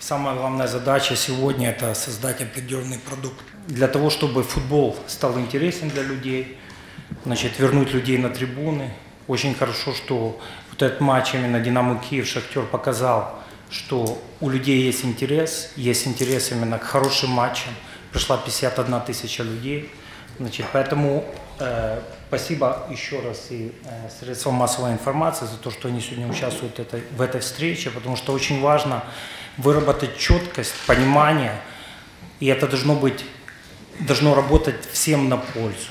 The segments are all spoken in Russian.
Самая главная задача сегодня – это создать определенный продукт. Для того, чтобы футбол стал интересен для людей, значит, вернуть людей на трибуны. Очень хорошо, что вот этот матч именно «Динамо Киев» «Шахтер» показал, что у людей есть интерес, есть интерес именно к хорошим матчам. Пришла 51 тысяча людей. Значит, поэтому э, спасибо еще раз и э, средствам массовой информации за то, что они сегодня участвуют в этой, в этой встрече, потому что очень важно выработать четкость, понимание, и это должно быть, должно работать всем на пользу.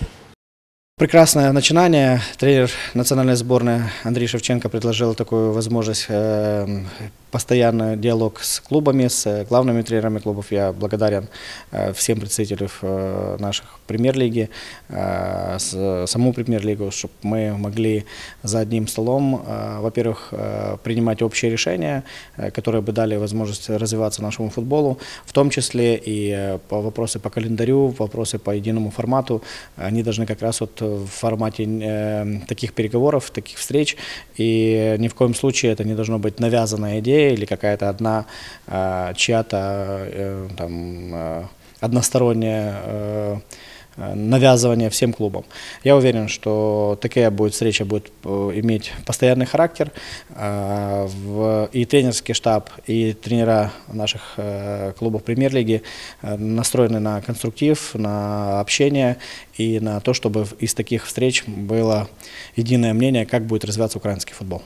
Прекрасное начинание. Тренер национальной сборной Андрей Шевченко предложил такую возможность э, постоянный диалог с клубами, с главными тренерами клубов. Я благодарен э, всем представителям э, наших премьер-лиги, э, саму премьер-лигу, чтобы мы могли за одним столом, во-первых, принимать общие решения, которые бы дали возможность развиваться нашему футболу, в том числе и по вопросы по календарю, вопросы по единому формату. Они должны как раз вот в формате таких переговоров, таких встреч, и ни в коем случае это не должно быть навязанная идея, или какая-то одна э, чья-то э, там э, односторонняя навязывание всем клубам. Я уверен, что такая будет встреча будет э, иметь постоянный характер. Э, и тренерский штаб, и тренера наших э, клубов премьер-лиги настроены на конструктив, на общение и на то, чтобы из таких встреч было единое мнение, как будет развиваться украинский футбол.